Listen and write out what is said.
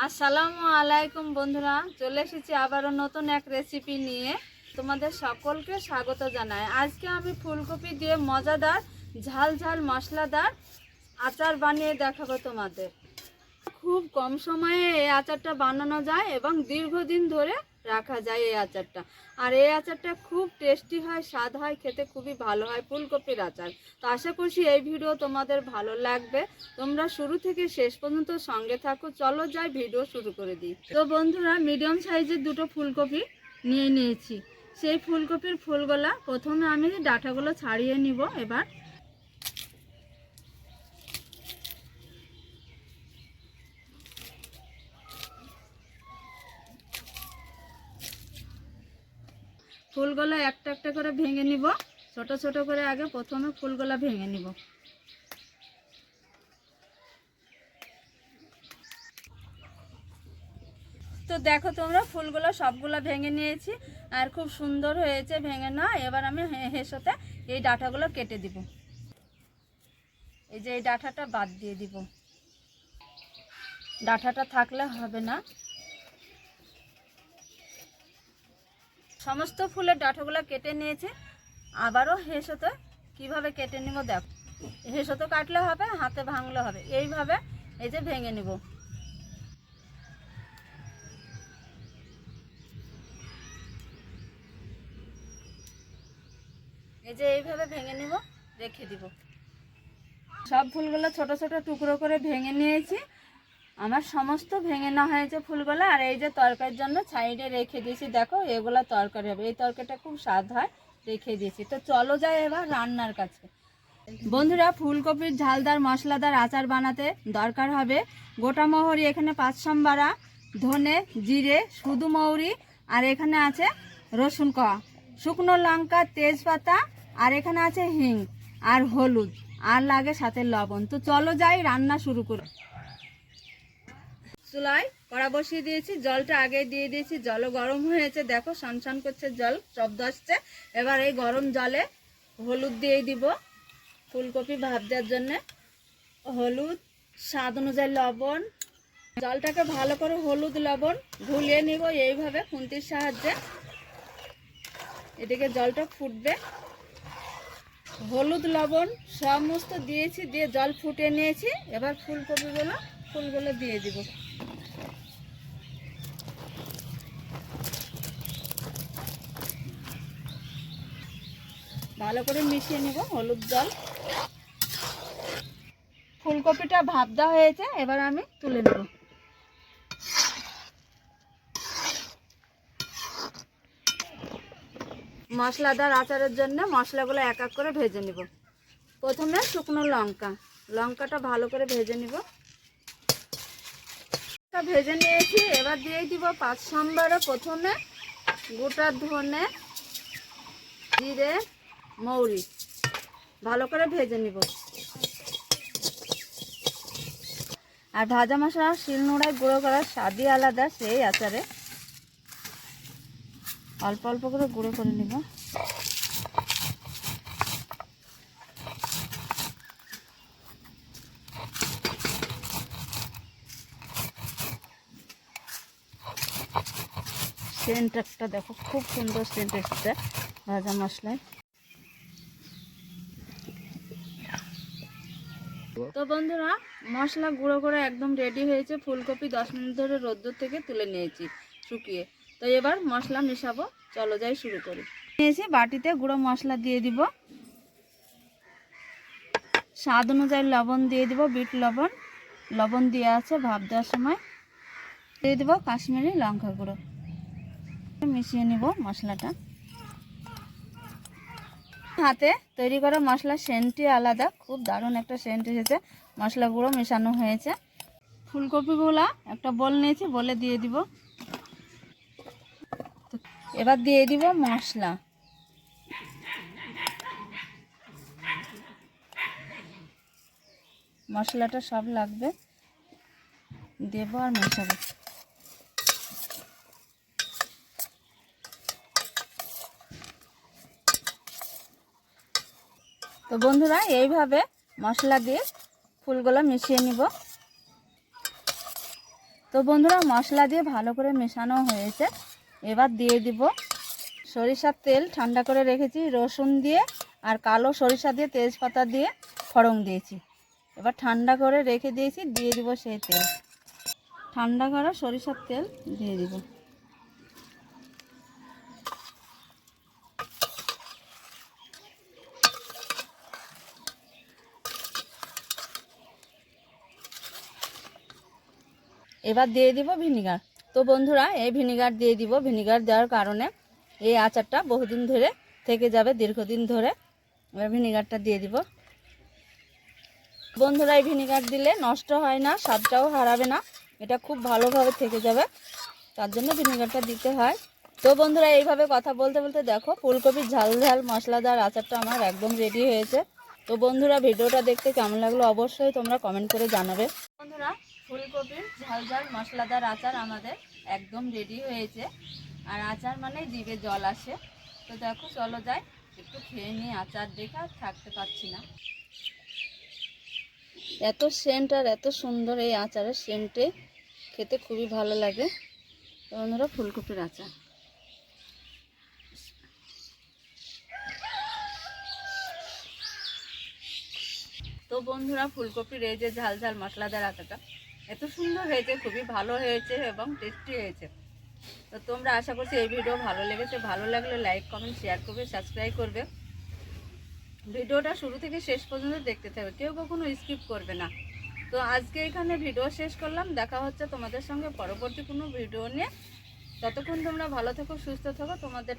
আসসালামু আলাইকুম বন্ধুরা, চলে এসেছি আবারও নতুন এক রেসিপি নিয়ে। তোমাদের সকলকে স্বাগত জানাই। আজকে আমি ফুলকপি দিয়ে মজাদার, ঝাল ঝাল মশলাদার আচার বানিয়ে দেখাবো তোমাদের। খুব কম সময়ে এই আচারটা বানানো যায় এবং দীর্ঘদিন ধরে রাখা যায় এই আচারটা। আর এই আচারটা খুব টেস্টি হয়, স্বাদ হয়, খেতে খুবই ভালো হয় ফুলকপির আচার। তো আশা করছি এই ভিডিও তোমাদের ভালো লাগবে। তোমরা শুরু থেকে শেষ পর্যন্ত সঙ্গে থাকো। চলো যাই ভিডিও শুরু করে দিই। তো বন্ধুরা মিডিয়াম সাইজের দুটো ফুলকপি নিয়ে নিয়েছি। সেই ফুলকপির ফুলগুলা প্রথমে আমি ডাঁটাগুলো ছাড়িয়ে নিব এবার। ফুলগুলো একটা একটা করে ভেঙে নিব। ছোট ছোট করে আগে প্রথমে ফুলগুলো ভেঙে নিব। তো দেখো তোমরা, ফুলগুলো সবগুলো ভেঙে নিয়েছি আর খুব সুন্দর হয়েছে ভেঙে না। এবার আমি হেসোতে এই ডাঁটাগুলো কেটে দিব। এই যে এই ডাঁটাটা বাদ দিয়ে দিব। ডাঁটাটা থাকলে হবে না। সমস্ত ফুলের ডাঁটাগুলো কেটে নিয়েছি। আবারও হেসোতে কীভাবে কেটে নিব দেখো। হেসোতে কাটলে হবে, হাতে ভাঙলে হবে। এইভাবে এই যে ভেঙে নিব। এই যে এইভাবে ভেঙে নিব, রেখে দিব। সব ফুলগুলো ছোট ছোট টুকরো করে ভেঙে নিয়েছি। আমার সমস্ত ভেঙে না হয়েছে ফুলগুলো, আর এই যে তরকারির জন্য সাইডে রেখে দিয়েছি, দেখো এগুলো তরকারি হবে। এই তরকারিটা খুব স্বাদ হয়, রেখে দিয়েছি। তো চলো যাই এবার রান্নার কাছে। বন্ধুরা, ফুলকপির ঝালদার, মশলাদার আচার বানাতে দরকার হবে গোটা মহরি, এখানে পাঁচ সম্বারা ধনে, জিরে, শুধু মৌরি, আর এখানে আছে রসুন কয়া। শুকনো লঙ্কা, তেজপাতা, আর এখানে আছে হিং, আর হলুদ, আর লাগে সাথে লবণ। তো চলো যাই রান্না শুরু করো। চুলায় কড়া বসিয়ে দিয়েছি, জলটা আগে দিয়ে দিয়েছি, জলও গরম হয়েছে। দেখো সনসন করছে জল, শব্দ আসছে। এবার এই গরম জলে হলুদ দিয়ে দিব, ফুলকপি ভাজার জন্যে। হলুদ, স্বাদ অনুযায়ী লবণ। জলটাকে ভালো করে হলুদ লবণ ঘুলিয়ে নিব এইভাবে খুন্তির সাহায্যে। এদিকে জলটা ফুটবে। হলুদ, লবণ সমস্ত দিয়েছি, দিয়ে জল ফুটিয়ে নিয়েছি। এবার ফুলকপিগুলো, ফুলগুলো দিয়ে দিব। ভালো করে মিশিয়ে নিব, হলুদ জল। ফুলকপিটা দেওয়া হয়েছে, এবার আমি তুলে নেব। মশলাদার আচারের জন্য মশলাগুলো এক এক করে ভেজে নিব। প্রথমে শুকনো লঙ্কা, লঙ্কাটা ভালো করে ভেজে নিব। ভেজে নিয়েছি, এবার দিয়ে দিব পাঁচ সম্বারে। প্রথমে গোটা ধনে, জিরে মৌরি। ভালো করে ভেজে নিব। আর ভাজা মশলা শিলনোড়ায় গুঁড়ো করার স্বাদই আলাদা সেই আচারে। অল্প অল্প করে গুঁড়ো করে নিব। সেন্ট একটা দেখো, খুব সুন্দর সেন্ট এসছে ভাজা মশলায়। তো বন্ধুরা, মশলা গুঁড়ো করে একদম রেডি হয়েছে, ফুলকপি দশ মিনিট ধরে রোদ্দুর থেকে তুলে নিয়েছি শুকিয়ে। তো এবার মশলা মেশাবো, চলো যাই শুরু করি। নিয়েছি বাটিতে গুঁড়ো মশলা দিয়ে দিব। স্বাদ অনুযায়ী লবণ দিয়ে দিব, বিট লবণ। লবণ দিয়ে আছে ভাব দেওয়ার সময়। দিয়ে দেবো কাশ্মীরি লঙ্কা গুঁড়ো। মিশিয়ে নিব মশলাটা। হাতে তৈরি করা মশলার সেন্টটি আলাদা। খুব দারুণ একটা সেন্ট এসেছে। মশলা গুঁড়ো মেশানো হয়েছে। ফুলকপিগুলা একটা বল নিয়েছি, বলে দিয়ে দিব। এবার দিয়ে দিব মশলা। মশলাটা সব লাগবে। দেবো আর মেশাবো। তো বন্ধুরা, এইভাবে মশলা দিয়ে ফুলগুলো মিশিয়ে নিব। তো বন্ধুরা, মশলা দিয়ে ভালো করে মেশানো হয়েছে। এবার দিয়ে দিব সরিষার তেল, ঠান্ডা করে রেখেছি, রসুন দিয়ে আর কালো সরিষা দিয়ে তেজপাতা দিয়ে ফড়ং দিয়েছি। এবার ঠান্ডা করে রেখে দিয়েছি, দিয়ে দিব সেই তেল। ঠান্ডা করা সরিষার তেল দিয়ে দিব। এবার দিয়ে দিব ভিনিগার। তো বন্ধুরা, এই ভিনিগার দিয়ে দিব। ভিনিগার দেওয়ার কারণে এই আচারটা বহুদিন ধরে থেকে যাবে, দীর্ঘদিন ধরে। এবার ভিনিগারটা দিয়ে দিব। বন্ধুরা, এই ভিনিগার দিলে নষ্ট হয় না, স্বাদটাও হারাবে না। এটা খুব ভালোভাবে থেকে যাবে। তার জন্য ভিনিগারটা দিতে হয়। তো বন্ধুরা, এইভাবে কথা বলতে বলতে দেখো ফুলকপির ঝাল ঝাল মশলাদার আচারটা আমার একদম রেডি হয়েছে। তো বন্ধুরা, ভিডিওটা দেখতে কেমন লাগল অবশ্যই তোমরা কমেন্ট করে জানাবে। বন্ধুরা ফুলকপির ঝাল ঝাল মশলাদার আচার আমাদের একদম রেডি হয়েছে। আর আচার মানে জিভে জল আসে। তো দেখো, চলো যাই। একটু খেয়ে নিই আচার দেখে, আর থাকতে পারছি না। এত সেন্ট আর এত সুন্দর এই আচারের সেন্টে খেতে খুবই ভালো লাগে। বন্ধুরা, ফুলকপির আচার। তো বন্ধুরা, ফুলকপির এই যে ঝাল ঝাল মশলাদার আচারটা এত সুন্দর হয়েছে, খুবই ভালো হয়েছে এবং টেস্টি হয়েছে। তো তোমরা আশা করছি এই ভিডিও ভালো লেগেছে। ভালো লাগলে লাইক কমেন্ট শেয়ার করবে সাবস্ক্রাইব করবে। ভিডিওটা শুরু থেকে শেষ পর্যন্ত দেখতে থাকবে। কেউ কখনো স্কিপ করবে না। তো আজকে এখানে ভিডিও শেষ করলাম। দেখা হচ্ছে তোমাদের সঙ্গে পরবর্তী কোনো ভিডিও নিয়ে। ততক্ষণ তোমরা ভালো থেকো, সুস্থ থাকো। তোমাদের